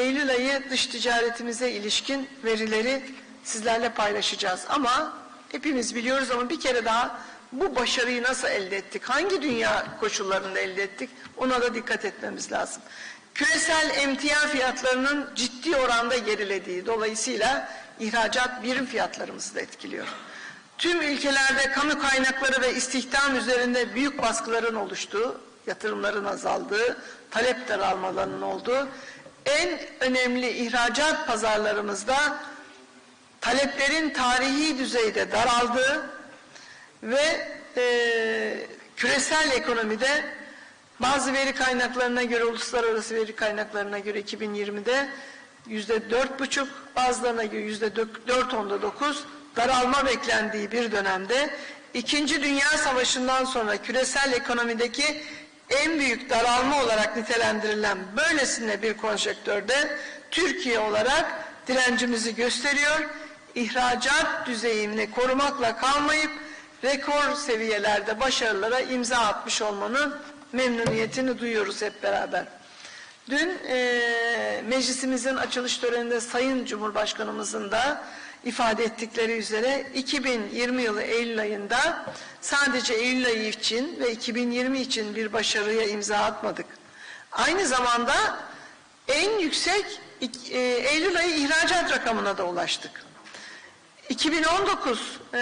Eylül ayı dış ticaretimize ilişkin verileri sizlerle paylaşacağız. Ama hepimiz biliyoruz ama bir kere daha bu başarıyı nasıl elde ettik? Hangi dünya koşullarında elde ettik? Ona da dikkat etmemiz lazım. Küresel emtia fiyatlarının ciddi oranda gerilediği dolayısıyla ihracat birim fiyatlarımızı da etkiliyor. Tüm ülkelerde kamu kaynakları ve istihdam üzerinde büyük baskıların oluştuğu, yatırımların azaldığı, talep daralmalarının olduğu, en önemli ihracat pazarlarımızda taleplerin tarihi düzeyde daraldığı ve e, küresel ekonomide bazı veri kaynaklarına göre, uluslararası veri kaynaklarına göre 2020'de yüzde dört buçuk, bazılarına göre yüzde dört onda dokuz daralma beklendiği bir dönemde İkinci Dünya Savaşı'ndan sonra küresel ekonomideki en büyük daralma olarak nitelendirilen böylesine bir konjektörde Türkiye olarak direncimizi gösteriyor. İhracat düzeyini korumakla kalmayıp rekor seviyelerde başarılara imza atmış olmanın memnuniyetini duyuyoruz hep beraber. Dün e, meclisimizin açılış töreninde Sayın Cumhurbaşkanımızın da ifade ettikleri üzere 2020 yılı Eylül ayında sadece Eylül ayı için ve 2020 için bir başarıya imza atmadık. Aynı zamanda en yüksek e, Eylül ayı ihracat rakamına da ulaştık. 2019 e,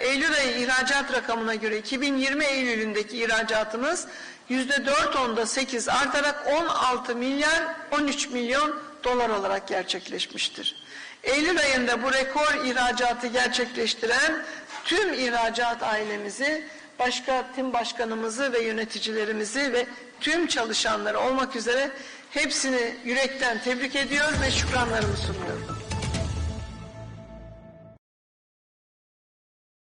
Eylül ayı ihracat rakamına göre 2020 Eylül'ündeki ihracatımız yüzde dört onda sekiz artarak 16 milyar 13 milyon dolar olarak gerçekleşmiştir. Eylül ayında bu rekor ihracatı gerçekleştiren tüm ihracat ailemizi, başka tim başkanımızı ve yöneticilerimizi ve tüm çalışanları olmak üzere hepsini yürekten tebrik ediyor ve şükranlarımı sunuyorum.